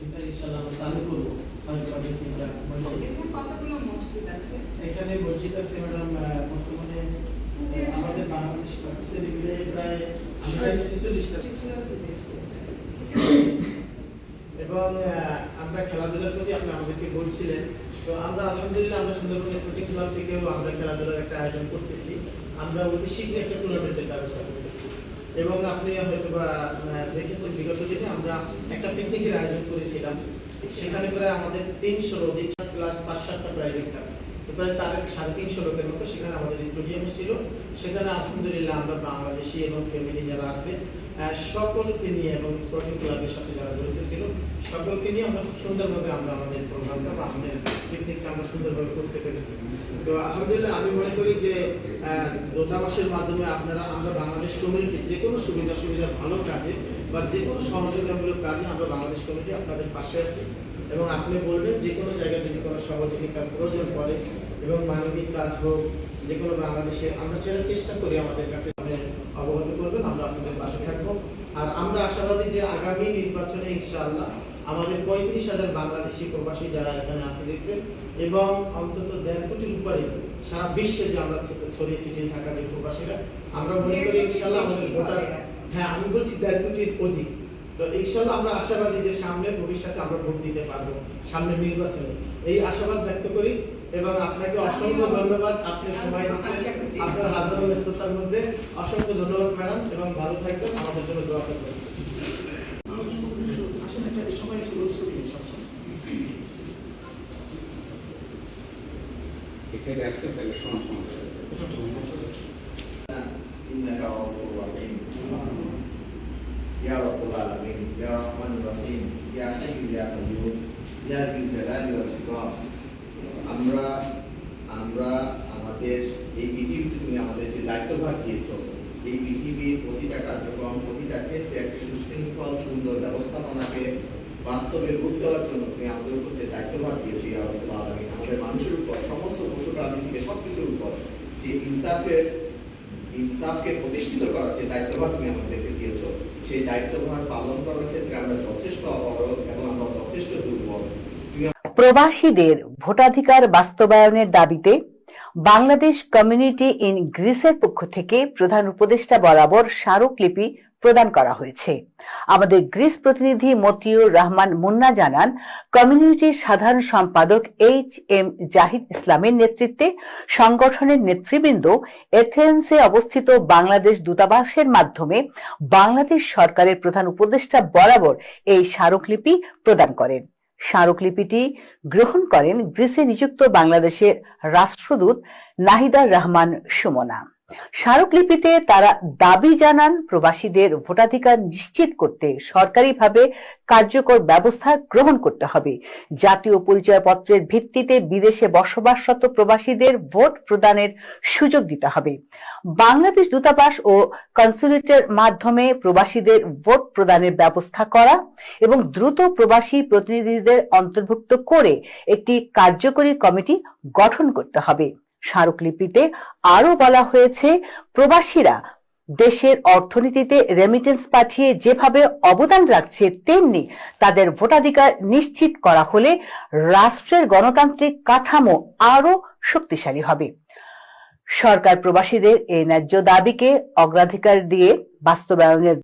ভিতরে ইনশাআল্লাহ আমরা চালু করব হয়তো অনেক তিনটা এখানে কতগুলো মসজিদ আছে? এখানে মসজিদ আছে ম্যাডাম বর্তমানে আমাদের বাংলাদেশ পাকিস্তানি মিলে প্রায় ছেচল্লিশটা দেখব। এবং আমরা খেলাধুলার প্রতি আপনি আমাদেরকে বলছিলেন তো আমরা আলহামদুলিল্লাহ আমরা সুন্দরবন স্পোর্টিং ক্লাব থেকেও আমরা খেলাধুলার একটা আয়োজন করতেছি। আমরা অতি শীঘ্রই একটা টুর্নামেন্টের ব্যবস্থা করতেছি এবং আপনি হয়তো বা দেখেছেন বিগত দিনে আমরা একটা পিকনিকের আয়োজন করেছিলাম। সেখানে প্রায় আমাদের তিনশোর অধিক ক্লাস পাঁচ সাতটা প্রাইভেট থাকে। প্রায় তার সাড়ে তিনশো লোকের মতো সেখানে আমাদের স্টেডিয়াম ছিল। সেখানে আলহামদুলিল্লাহ আমরা বাংলাদেশি এবং ফ্যামিলি যারা আছে সকলকে নিয়ে এবং স্পোর্টিং ক্লাবের সাথে যারা জড়িত ছিল, সকলকে নিয়ে আমরা খুব সুন্দরভাবে আমরা আমাদের প্রোগ্রামটা বা আমাদের পিকনিকটা আমরা সুন্দরভাবে করতে পেরেছি। তো আলহামদুলিল্লাহ, আমি মনে করি যে দূতাবাসের মাধ্যমে আপনারা, আমরা বাংলাদেশ কমিউনিটি যে কোনো সুবিধা সুবিধা ভালো কাজে বা যে কোনো সহযোগিতামূলক কাজে আমরা বাংলাদেশ কমিটি আপনাদের পাশে আছি। এবং আপনি বলবেন যে কোনো জায়গায় যদি কোনো সহযোগিতার প্রয়োজন পড়ে এবং মানবিক কাজ হোক, যে কোনো বাংলাদেশে, আমরা চেষ্টা করি আমাদের কাছে আপনি অবগত করবেন আমরা আপনাদের পাশে থাকব আর আমরা আশাবাদী যে আগামী নির্বাচনে ইনশাআল্লাহ আমাদের পঁয়ত্রিশ হাজার বাংলাদেশি প্রবাসী যারা এখানে আসে এবং অন্তত দেড় কোটির উপরে সারা বিশ্বে যে আমরা ছড়িয়ে ছিটিয়ে থাকা যে প্রবাসীরা আমরা মনে করি ইনশাআল্লাহ আমাদের ভোটার হ্যাঁ আমি বলছি দেড় কোটির অধিক। তো ইনশাআল্লাহ আমরা আশাবাদী যে সামনে ভবিষ্যতে আমরা ভোট দিতে পারব সামনে নির্বাচনে। এই আশাবাদ ব্যক্ত করি। এবং আপনাকে অসংখ্য ধন্যবাদ আপনি সময় দিচ্ছেন আপনার হাজারো ব্যস্ততার মধ্যে অসংখ্য ধন্যবাদ ম্যাডাম এবং ভালো থাকবেন আমাদের জন্য দোয়া করবেন আসলে এটা সবাই একটু গুরুত্ব দিন সবসময় এসে আসতে তাহলে শোনা শোনা إنك غفور رحيم يا رب العالمين يا رحمن الرحيم يا حي يا قيوم يا ذي الجلال والإكرام আমরা আমরা আমাদের এই পৃথিবীতে তুমি আমাদের যে দায়িত্বভার দিয়েছ, এই পৃথিবীর প্রতিটা কার্যক্রম, প্রতিটা ক্ষেত্রে একটা সুশৃঙ্খল, সুন্দর ব্যবস্থাপনাকে বাস্তবে রূপ দেওয়ার জন্য তুমি আমাদের উপর যে দায়িত্বভার দিয়েছ আমাদের মানুষের উপর, সমস্ত পশু প্রাণী থেকে সব কিছুর উপর যে ইনসাফের, ইনসাফকে প্রতিষ্ঠিত করার যে দায়িত্বভার তুমি আমাদেরকে দিয়েছ, সেই দায়িত্বভার পালন করার ক্ষেত্রে আমরা যথেষ্ট অপরগ এবং আমরা যথেষ্ট দুর্বল। প্রবাসীদের ভোটাধিকার বাস্তবায়নের দাবিতে বাংলাদেশ কমিউনিটি ইন গ্রিসের পক্ষ থেকে প্রধান উপদেষ্টা বরাবর স্মারকলিপি প্রদান করা হয়েছে। আমাদের গ্রিস প্রতিনিধি মতিউর রহমান মুন্না জানান, কমিউনিটির সাধারণ সম্পাদক এইচ এম জাহিদ ইসলামের নেতৃত্বে সংগঠনের নেতৃবৃন্দ এথেন্সে অবস্থিত বাংলাদেশ দূতাবাসের মাধ্যমে বাংলাদেশ সরকারের প্রধান উপদেষ্টা বরাবর এই স্মারকলিপি প্রদান করেন। স্মারকলিপিটি গ্রহণ করেন গ্রিসে নিযুক্ত বাংলাদেশের রাষ্ট্রদূত নাহিদা রহমান সুমনা। স্মারকলিপিতে তারা দাবি জানান প্রবাসীদের ভোটাধিকার নিশ্চিত করতে সরকারিভাবে কার্যকর ব্যবস্থা গ্রহণ করতে হবে। জাতীয় পরিচয়পত্রের ভিত্তিতে বিদেশে বসবাসরত প্রবাসীদের ভোট প্রদানের সুযোগ দিতে হবে। বাংলাদেশ দূতাবাস ও কনসুলেটের মাধ্যমে প্রবাসীদের ভোট প্রদানের ব্যবস্থা করা এবং দ্রুত প্রবাসী প্রতিনিধিদের অন্তর্ভুক্ত করে একটি কার্যকরী কমিটি গঠন করতে হবে। স্মারকলিপিতে আরও বলা হয়েছে, প্রবাসীরা দেশের অর্থনীতিতে রেমিটেন্স পাঠিয়ে যেভাবে অবদান রাখছে তেমনি তাদের ভোটাধিকার নিশ্চিত করা হলে রাষ্ট্রের গণতান্ত্রিক কাঠামো আরও শক্তিশালী হবে। সরকার প্রবাসীদের এই ন্যায্য দাবিকে অগ্রাধিকার দিয়ে বাস্তবায়নের